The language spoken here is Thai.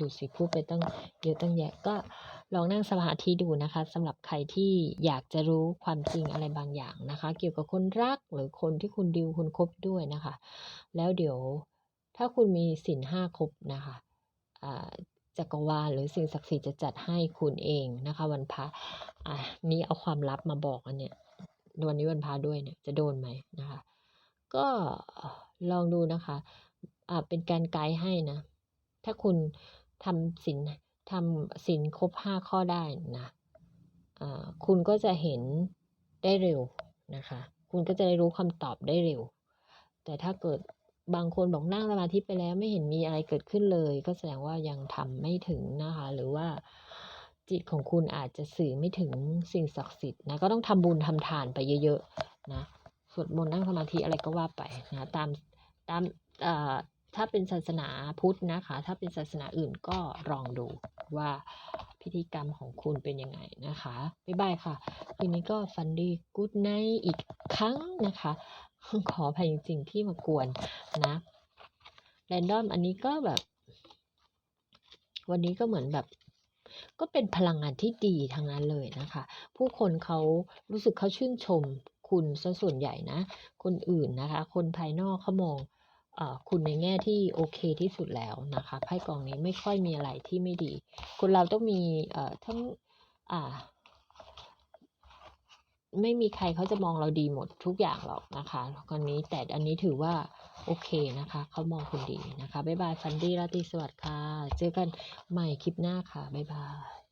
ดูสิพูดไปตั้งเยอะตั้งแยะก็ลองนั่งสมาธิดูนะคะสำหรับใครที่อยากจะรู้ความจริงอะไรบางอย่างนะคะ เกี่ยวกับคนรักหรือคนที่คุณดิวคุณคบด้วยนะคะ แล้วเดี๋ยวถ้าคุณมีสินห้าครบนะคะอ่าจักรวาลหรือสิ่งศักดิ์สิทธิ์จะจัดให้คุณเองนะคะ วันพระอะนี่เอาความลับมาบอกอันเนี่ยวันนี้วันพระด้วยเนี่ยจะโดนไหมนะคะ ก็ลองดูนะคะอ่าเป็นการไกด์ให้นะ ถ้าคุณ ทำสินทำสินครบห้าข้อได้นะคุณก็จะเห็นได้เร็วนะคะ คุณก็จะได้รู้คำตอบได้เร็ว แต่ถ้าเกิดบางคนบอกนั่งสมาธิไปแล้วไม่เห็นมีอะไรเกิดขึ้นเลย ก็แสดงว่ายังทำไม่ถึงนะคะ หรือว่าจิตของคุณอาจจะสื่อไม่ถึงสิ่งศักดิ์สิทธิ์นะก็ต้องทำบุญทำทานไปเยอะๆนะสวดมนต์นั่งสมาธิอะไรก็ว่าไปนะตามตามอ่อ ถ้าเป็นศาสนาพุทธนะคะ ถ้าเป็นศาสนาอื่นก็ลองดูว่าพิธีกรรมของคุณเป็นยังไงนะคะ บ๊ายบายค่ะ คืนนี้ก็ฟันดีกู๊ดไนอีกครั้งนะคะ ขออภัยจริงๆที่มากวนนะแรนดอมอันนี้ก็แบบ วันนี้ก็เหมือนแบบ ก็เป็นพลังงานที่ดีทั้งนั้นเลยนะคะ ผู้คนเขารู้สึกเขาชื่นชมคุณซะส่วนใหญ่นะ คนอื่นนะคะ คนภายนอกเขามอง คุณในแง่ที่โอเคที่สุดแล้วนะคะไพ่กองนี้ไม่ค่อยมีอะไรที่ไม่ดี คนเราต้องมีทั้งไม่มีใครเขาจะมองเราดีหมดทุกอย่างหรอกนะคะคนนี้แต่อันนี้ถือว่าโอเคนะคะ เขามองคุณดีนะคะ บ๊ายบายฟันดี้ราตรีสวัสดิ์ค่ะ เจอกันใหม่คลิปหน้าค่ะ บ๊ายบาย